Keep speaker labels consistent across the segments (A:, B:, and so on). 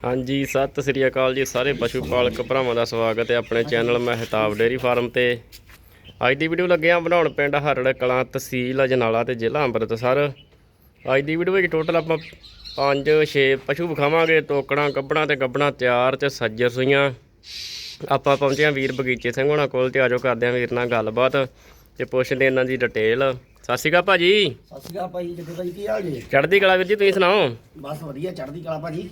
A: ਹਾਂਜੀ ਸਤਿ ਸ੍ਰੀ ਅਕਾਲ ਜੀ ਸਾਰੇ ਪਸ਼ੂ ਪਾਲਕ ਭਰਾਵਾਂ ਦਾ ਸਵਾਗਤ ਹੈ ਆਪਣੇ ਚੈਨਲ ਮਹਿਤਾਬ ਡੇਅਰੀ ਫਾਰਮ ਤੇ। ਅੱਜ ਦੀ ਵੀਡੀਓ ਲੱਗੇ ਆ ਬਣਾਉਣ ਪਿੰਡ ਹਰੜ ਕਲਾਂ ਤਹਿਸੀਲ ਅਜਨਾਲਾ ਤੇ ਜ਼ਿਲ੍ਹਾ ਅੰਮ੍ਰਿਤਸਰ। ਅੱਜ ਦੀ ਵੀਡੀਓ ਵਿੱਚ ਟੋਟਲ ਆਪਾਂ 5-6 ਪਸ਼ੂ ਵਿਖਾਵਾਂਗੇ ਤੋਕੜਾਂ ਗੱਬੜਾਂ ਤੇ ਗੱਬੜਾਂ ਤਿਆਰ ਤੇ ਸੱਜਰ ਸੂਈਆਂ। ਆਪਾਂ ਪਹੁੰਚੇ ਹਾਂ ਵੀਰ ਬਗੀਚੇ ਸਿੰਘ ਹੋਣਾ ਕੋਲ ਤੇ ਆਜੋ ਕਰਦੇ ਹਾਂ ਵੀਰ ਨਾਲ ਗੱਲਬਾਤ ਤੇ ਪੁੱਛਦੇ ਇਹਨਾਂ ਦੀ ਡਿਟੇਲ ਸਤਿ ਸ਼੍ਰੀ ਅਕਾਲ ਭਾਜੀ।
B: ਸਤਿ ਸ਼੍ਰੀ ਅਕਾਲ ਭਾਈ ਜਿੱਦੇ ਭਾਈ ਕੀ ਹਾਲ ਜੀ?
A: ਚੜ੍ਹਦੀ ਕਲਾ ਵੀਰ ਜੀ ਤੁਸੀਂ ਸੁਣਾਓ?
B: ਬਸ ਵਧੀਆ ਚੜ੍ਹਦੀ ਕਲਾ ਭਾਜੀ।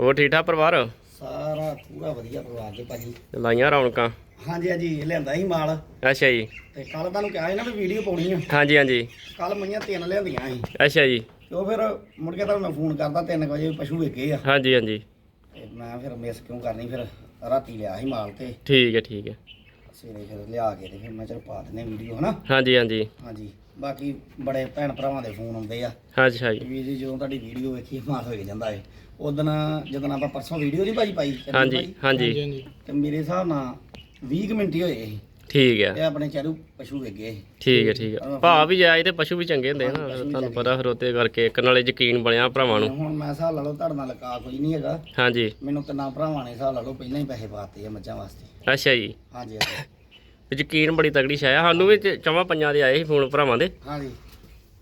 A: ਹੋਰ ਠੀਕ ਠਾਕ ਪਰਿਵਾਰ?
B: ਸਾਰਾ ਪੂਰਾ ਵਧੀਆ ਪਰਿਵਾਰ ਦੇ ਭਾਜੀ।
A: ਲਾਈਆਂ ਰੌਣਕਾਂ?
B: ਹਾਂਜੀ ਹਾਂਜੀ ਲਿਆਂਦਾ ਸੀ ਮਾਲ।
A: ਅੱਛਾ ਜੀ।
B: ਤੇ ਕੱਲ ਤੁਹਾਨੂੰ ਕਿਹਾ ਸੀ ਨਾ ਵੀ ਵੀਡੀਓ ਪਾਉਣੀ ਆ।
A: ਹਾਂਜੀ ਹਾਂਜੀ।
B: ਕੱਲ ਮਈਆਂ ਤਿੰਨ ਲਿਆਂਦੀਆਂ ਸੀ।
A: ਅੱਛਾ ਜੀ।
B: ਤੇ ਉਹ ਫਿਰ ਮੁੜ ਕੇ ਤੁਹਾਨੂੰ ਮੈਂ ਫੋਨ ਕਰਦਾ 3 ਵਜੇ ਵੀ ਪਸ਼ੂ ਵੇਖੇ ਆ।
A: ਹਾਂਜੀ ਹਾਂਜੀ।
B: ਤੇ ਮੈਂ ਫਿਰ ਮਿਸ ਕਿਉਂ ਕਰਨੀ ਫਿਰ? ਰਾਤੀ ਲਿਆ ਸੀ ਮਾਲ ਤੇ।
A: ਠੀਕ ਹੈ ਠੀਕ ਹੈ।
B: ਸਵੇਰੇ ਫਿਰ ਲਿਆ ਕੇ ਤੇ ਫਿਰ ਮੈਂ ਚਲ ਪਾ ਦਿੰਨੇ ਵੀਡੀਓ ਹਨਾ?
A: ਹਾਂਜੀ ਹਾਂਜੀ।
B: ਹਾਂਜੀ। ਬਾਕੀ ਬੜੇ ਭੈਣ ਭਰਾਵਾਂ ਦੇ ਫੋਨ ਆਉਂਦੇ ਆ।
A: ਅੱਛਾ ਜੀ
B: ਵੀ ਜੀ ਜਦੋਂ ਤੁਹਾਡੀ ਵੀਡੀਓ ਵੇਖੀ ਮਾਲ ਹੋ ਜਾਂਦਾ ਏ। ਉਦੋਂ ਜਦੋਂ ਆਪਾਂ ਪਰਸੋਂ ਵੀਡੀਓ ਨਹੀਂ ਭਾਜੀ ਪਾਈ
A: ਹਾਂਜੀ? ਹਾਂਜੀ।
B: ਤੇ ਮੇਰੇ ਹਿਸਾਬ ਨਾਲ 20 ਕੁ ਮਿੰਟ ਹੀ ਹੋਏ ਸੀ।
A: ਠੀਕ ਹੈ
B: ਇਹ ਆਪਣੇ ਚਾਰੂ ਪਸ਼ੂ ਵੇਗੇ ਸੀ।
A: ਠੀਕ ਹੈ ਠੀਕ ਹੈ ਭਾਅ ਵੀ ਜਾਇਜ਼ ਤੇ ਪਸ਼ੂ ਵੀ ਚੰਗੇ ਹੁੰਦੇ ਨਾ ਤੁਹਾਨੂੰ ਪਤਾ ਫਿਰ ਉੱਤੇ ਕਰਕੇ ਇੱਕ ਨਾਲੇ ਯਕੀਨ ਬਣਿਆ ਭਰਾਵਾਂ ਨੂੰ।
B: ਹੁਣ ਮੈਂ ਹਿਸਾਬ ਲਾ ਲਓ ਤੁਹਾਡੇ ਨਾਲ ਲਕਾ ਕੋਈ ਨਹੀਂ ਹੈਗਾ।
A: ਹਾਂਜੀ।
B: ਮੈਨੂੰ ਤਿੰਨਾਂ ਭਰਾਵਾਂ ਨੇ ਹਿਸਾਬ ਲਾ ਲਓ ਪਹਿਲਾਂ ਹੀ ਪੈਸੇ ਪਾਤੇ ਆ ਮੱਝਾਂ ਵਾਸਤੇ।
A: ਅੱਛਾ ਜੀ।
B: ਹਾਂਜੀ ਹਾਂਜੀ।
A: ਤੇ ਯਕੀਨ ਬੜੀ ਤਗੜੀ ਛਾਇਆ। ਸਾਨੂੰ ਵੀ ਚਵਾਂ ਪੰਜਾਂ ਦੇ ਆਏ ਸੀ ਫੋਨ ਭਰਾਵਾਂ ਦੇ।
B: ਹਾਂਜੀ।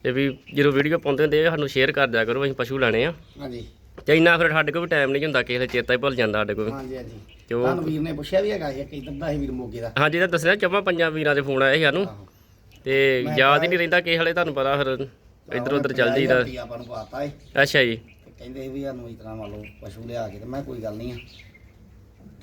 A: ਤੇ ਵੀ ਜਦੋਂ ਵੀਡੀਓ ਪਾਉਂਦੇ ਹੁੰਦੇ ਆ, ਸਾਨੂੰ ਸ਼ੇਅਰ ਕਰ ਦਿਆ ਕਰੋ ਅਸੀਂ ਪਸ਼ੂ ਲੈਣੇ ਆ।
B: ਹਾਂਜੀ।
A: ਤੇ ਇੰਨਾ ਫਿਰ ਸਾਡੇ ਕੋਲ ਵੀ ਟਾਈਮ ਨਹੀਂ ਹੁੰਦਾ ਕਿਸੇ ਵੇਲੇ ਚੇਤਾ ਹੀ ਭੁੱਲ ਜਾਂਦਾ ਸਾਡੇ ਕੋਲ
B: ਹਾਂਜੀ ਹਾਂਜੀ।
A: ਤੇ ਉਹ
B: ਤੁਹਾਨੂੰ ਵੀਰ ਨੇ ਪੁੱਛਿਆ ਵੀ ਹੈਗਾ ਇਹ ਕਿਦਾਂ ਦਾ ਹੈ ਵੀਰ ਮੋਗੇ ਦਾ।
A: ਹਾਂਜੀ ਤਾਂ ਦੱਸਿਆ ਚਵਾਂ ਪੰਜਾਂ ਵੀਰਾਂ ਦੇ ਫੋਨ ਆਏ ਸੀ ਸਾਨੂੰ। ਤੇ ਯਾਦ ਹੀ ਨਹੀਂ ਰਹਿੰਦਾ ਕਿਸੇ ਵੇਲੇ ਤੁਹਾਨੂੰ ਪਤਾ ਫਿਰ ਇੱਧਰ ਉੱਧਰ ਚੱਲ
B: ਰੁਪਈਆ ਆਪਾਂ ਨੂੰ ਪਾਤਾ ਏ।
A: ਅੱਛਾ ਜੀ।
B: ਤੇ ਕਹਿੰਦੇ ਵੀ ਸਾਨੂੰ ਇਸ ਤਰ੍ਹਾਂ ਮੰਨ ਲਓ ਪਸ਼ੂ ਲਿਆ ਕੇ ਤੇ ਮੈਂ ਕੋਈ ਗੱਲ ਨਹੀਂ ਆ।